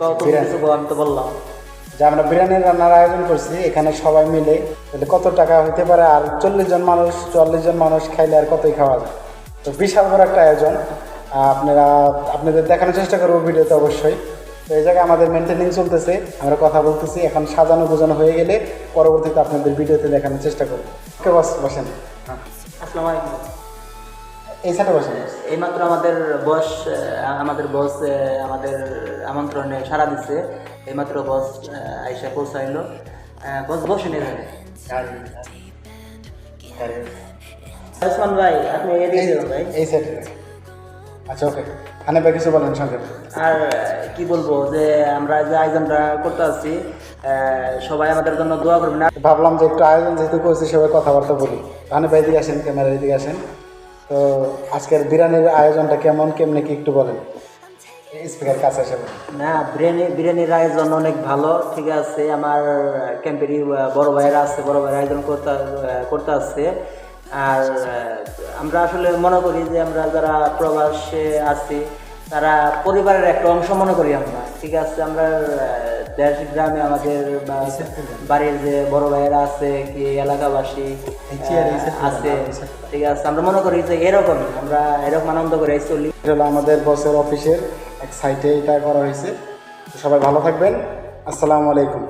কত বিরিয়ানি। কিছু আমি তো বললাম। যে আমরা বিরিয়ানি রান্নার আয়োজন করছি এখানে সবাই মিলে তাহলে কত টাকা হতে পারে? আর চল্লিশ জন মানুষ চল্লিশ জন মানুষ খাইলে আর কতই খাওয়া যায়? তো বিশাল বড় একটা আয়োজন। আপনারা আপনাদের দেখানোর চেষ্টা করব ভিডিওতে অবশ্যই। তো এই জায়গায় আমাদের মেনটেনিং চলতেছে। আমরা কথা বলতেছি এখন সাজানো গোজানো হয়ে গেলে পরবর্তীতে আপনাদের ভিডিওতে দেখানোর চেষ্টা করব। ওকে বস বসেন। হ্যাঁ আসসালামু আলাইকুম। এই সাইডে বসেন এইমাত্র আমাদের বস আমাদের বস আমাদের আমন্ত্রণে সাড়া দিচ্ছে এইমাত্র বস আইসা পৌঁছাইলো। বস বসেন এখানে। ওসমান ভাই আপনি এদিকে ভাই। এই সাইডে আচ্ছা ওকে হানে ভাই কিছু বলেন সংক্ষেপ আর কি বলব যে আমরা যে আয়োজনটা করতে আসছি সবাই আমাদের জন্য দোয়া করবেন। ভাবলাম যে একটু আয়োজন যেহেতু করছি সবাই কথাবার্তা বলি। হানে ভাই দিকে আসেন ক্যামেরা দিকে আসেন। তো আজকের বিরিয়ানির আয়োজনটা কেমন, কেমনে কি একটু বলেন। স্পিকার কাছে বলেন। না, বিরিয়ানি, বিরিয়ানির আয়োজন অনেক ভালো, ঠিক আছে। আমার ক্যাম্পেরই বড় ভাইয়েরা আছে, বড় ভাইয়ের আয়োজন করতে করতে আসছে আর আমরা আসলে মনে করি যে আমরা যারা প্রবাসে আছি, তারা পরিবারের একটা অংশ মনে করি আমরা, ঠিক আছে। আমরা দেশ গ্রামে আমাদের বাড়ির যে বড় ভাইয়েরা আছে কি এলাকাবাসী আছে ঠিক আছে আমরা মনে করি যে এরকম আমরা এরকম আনন্দ করে চলি। এটা হলো আমাদের বসের অফিসের এক সাইটে এটা করা হয়েছে। সবাই ভালো থাকবেন। আসসালামু আলাইকুম।